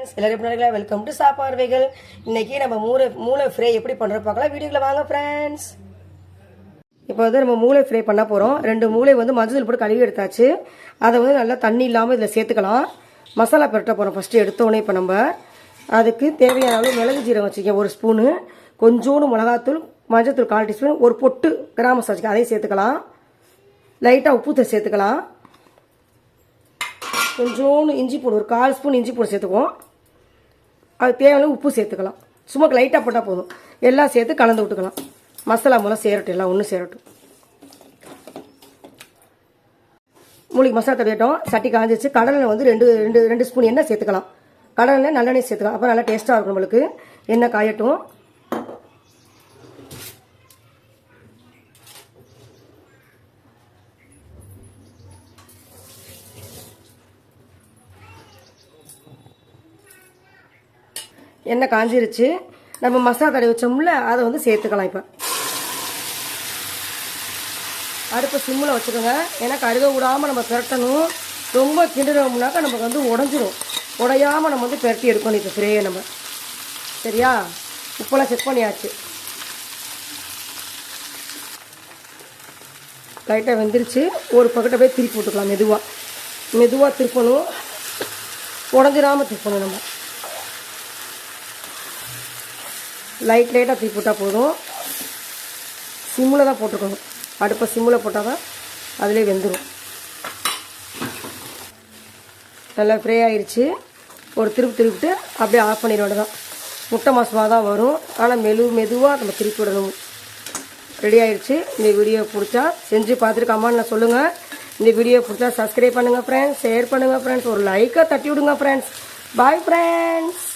Friends எல்லாரும் எப்படி welcome to சாப்பார்வைகள் இன்னைக்கு நம்ம மூளை மூளை ஃப்ரை எப்படி பண்ணுறோம் பார்க்கலாம். வீடியோக்குள்ள வாங்க ஃப்ரெண்ட்ஸ் இப்போ வந்து நம்ம மூளை ஃப்ரை பண்ண போகிறோம் ரெண்டு மூளை வந்து மஞ்சள் போட்டு கழுவி எடுத்தாச்சு. அதை வந்து நல்லா தண்ணி இல்லாமல் இதில் சேர்த்துக்கலாம். மசாலா பெரட்ட போகிறோம் ஃபஸ்ட்டு எடுத்தோடனே இப்போ நம்ம. அதுக்கு தேவையான அளவு மிளகு ஜீரகம் வச்சுக்கேன் ஒரு ஸ்பூனு. கொஞ்சோண்டு மிளகாத்தூள் மஞ்சத்தூள் கால் டீஸ்பூன் ஒரு பொட்டு கிராம மசாலா அதையும் சேர்த்துக்கலாம். லைட்டாக உப்பு சேர்த்துக்கலாம். கொஞ்சோண்டு இஞ்சி போடு ஒரு கால் ஸ்பூன் இஞ்சி போட்டு சேர்த்துக்குவோம். அது தேவையான உப்பு சேர்த்துக்கலாம். சும்மா லைட்டாக போட்டால் போதும். எல்லாம் சேர்த்து கலந்து விட்டுக்கலாம். மசாலா மூலம் சேரட்டும். எல்லாம் ஒன்றும் சேரட்டும். மூலிகை மசாலா தடவிட்டோம். சட்டி காஞ்சிச்சு கடலில் வந்து ரெண்டு ரெண்டு ரெண்டு ஸ்பூன் எண்ணெய் சேர்த்துக்கலாம். கடலில் நல்லெண்ணெய் சேர்த்துக்கலாம். அப்போ நல்லா டேஸ்ட்டாக இருக்கும் நம்மளுக்கு. எண்ணெய் காயட்டும். எண்ணெய் காஞ்சிருச்சு. நம்ம மசாலா தடவி வச்சோம்ல அதை வந்து சேர்த்துக்கலாம் இப்போ. அடுப்பை சிம்மில் வச்சுக்கோங்க. ஏன்னா கருக விடாமல் நம்ம பிரட்டணும். ரொம்ப கிண்டுறோம்னாக்கா நமக்கு வந்து உடஞ்சிரும். உடையாமல் நம்ம வந்து பிரட்டி எடுக்கணும் இப்போ ஃப்ரேயை நம்ம. சரியா? உப்பெல்லாம் செக் பண்ணியாச்சு. லைட்டாக வெந்துருச்சு. ஒரு பக்கத்தை போய் திருப்பி விட்டுக்கலாம் மெதுவாக மெதுவாக திருப்பணும். உடஞ்சிடாமல் திருப்பணும் நம்ம. லைட் லைட்டாக தூக்கி போட்டால் போதும். சிம்மில் தான் போட்டுக்கணும். அடுப்பை சிம்மில் போட்டால் தான் அதிலே வெந்துடும் நல்லா ஃப்ரே ஆயிடுச்சு ஒரு திருப்பி திருப்பிட்டு அப்படியே ஆஃப் பண்ணிட தான் முட்டை மாசமாக தான் வரும். ஆனால் மெது மெதுவாக நம்ம திருப்பி விடணும். ரெடி ஆயிடுச்சு இந்த வீடியோ பிடிச்சா செஞ்சு பார்த்துட்டு கமெண்ட்டில் சொல்லுங்கள் இந்த வீடியோ பிடிச்சா சப்ஸ்கிரைப் பண்ணுங்கள் ஃப்ரெண்ட்ஸ் ஷேர் பண்ணுங்கள் ஃப்ரெண்ட்ஸ் ஒரு லைக்கை தட்டி விடுங்க ஃப்ரெண்ட்ஸ் பாய் ஃப்ரெண்ட்ஸ்